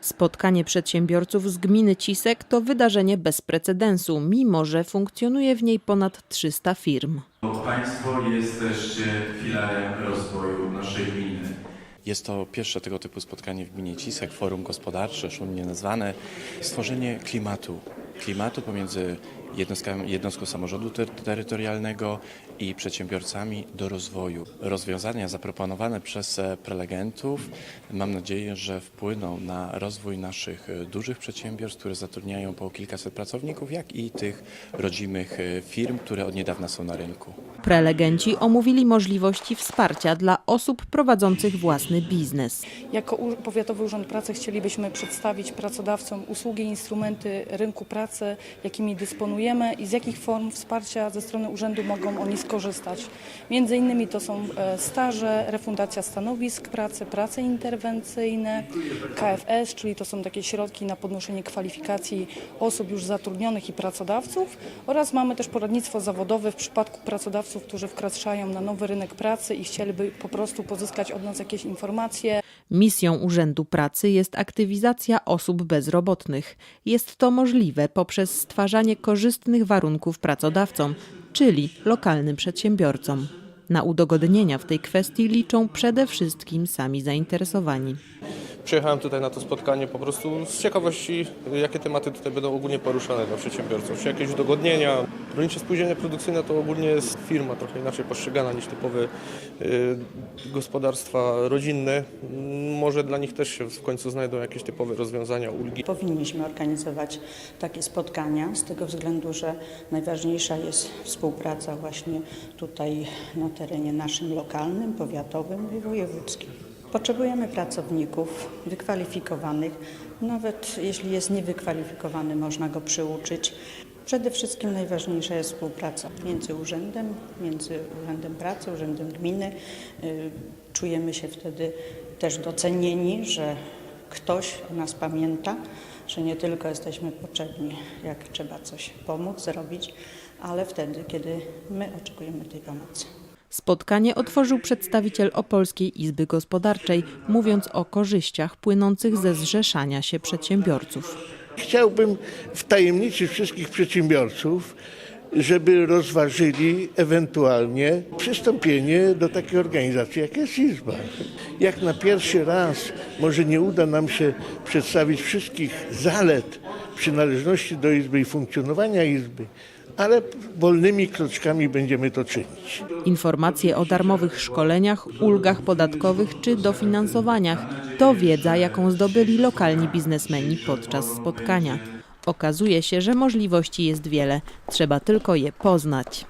Spotkanie przedsiębiorców z gminy Cisek to wydarzenie bez precedensu, mimo że funkcjonuje w niej ponad 300 firm. Państwo jesteście filarem rozwoju naszej gminy. Jest to pierwsze tego typu spotkanie w gminie Cisek, forum gospodarcze, szumnie nazwane. Stworzenie klimatu. Klimatu pomiędzy jednostką samorządu ter- terytorialnego i przedsiębiorcami do rozwoju. Rozwiązania zaproponowane przez e, prelegentów mam nadzieję, że wpłyną na rozwój naszych e, dużych przedsiębiorstw, które zatrudniają po kilkaset pracowników, jak i tych rodzimych e, firm, które od niedawna są na rynku. Prelegenci omówili możliwości wsparcia dla osób prowadzących własny biznes. Jako Powiatowy Urząd Pracy chcielibyśmy przedstawić pracodawcom usługi, instrumenty rynku pracy, jakimi dysponujemy i z jakich form wsparcia ze strony urzędu mogą oni skorzystać. Między innymi to są e, staże, refundacja stanowisk pracy, prace interwencyjne, KFS, czyli to są takie środki na podnoszenie kwalifikacji osób już zatrudnionych i pracodawców. Oraz mamy też poradnictwo zawodowe w przypadku pracodawców, którzy wkraczają na nowy rynek pracy i chcieliby po prostu pozyskać od nas jakieś informacje, Misją Urzędu Pracy jest aktywizacja osób bezrobotnych. Jest to możliwe poprzez stwarzanie korzystnych warunków pracodawcom, czyli lokalnym przedsiębiorcom. Na udogodnienia w tej kwestii liczą przede wszystkim sami zainteresowani. Przyjechałem tutaj na to spotkanie po prostu z ciekawości, jakie tematy tutaj będą ogólnie poruszane dla przedsiębiorców. Czy jakieś udogodnienia. Rolnicze spółdzielnie produkcyjne to ogólnie jest firma trochę inaczej postrzegana niż typowe y, gospodarstwa rodzinne. Może dla nich też się w końcu znajdą jakieś typowe rozwiązania, ulgi. Powinniśmy organizować takie spotkania z tego względu, że najważniejsza jest współpraca właśnie tutaj na terenie naszym lokalnym, powiatowym i wojewódzkim. Potrzebujemy pracowników wykwalifikowanych, nawet jeśli jest niewykwalifikowany, można go przyuczyć. Przede wszystkim najważniejsza jest współpraca między urzędem, między Urzędem Pracy, Urzędem Gminy. Y, Czujemy się wtedy też docenieni, że ktoś o nas pamięta, że nie tylko jesteśmy potrzebni, jak trzeba coś pomóc, zrobić, ale wtedy, kiedy my oczekujemy tej pomocy. Spotkanie otworzył przedstawiciel Opolskiej Izby Gospodarczej, mówiąc o korzyściach płynących ze zrzeszania się przedsiębiorców. Chciałbym wtajemniczyć wszystkich przedsiębiorców, żeby rozważyli ewentualnie przystąpienie do takiej organizacji, jak jest Izba. Jak na pierwszy raz może nie uda nam się przedstawić wszystkich zalet przynależności do Izby i funkcjonowania Izby, ale wolnymi kroczkami będziemy to czynić. Informacje o darmowych szkoleniach, ulgach podatkowych czy dofinansowaniach to wiedza, jaką zdobyli lokalni biznesmeni podczas spotkania. Okazuje się, że możliwości jest wiele, trzeba tylko je poznać.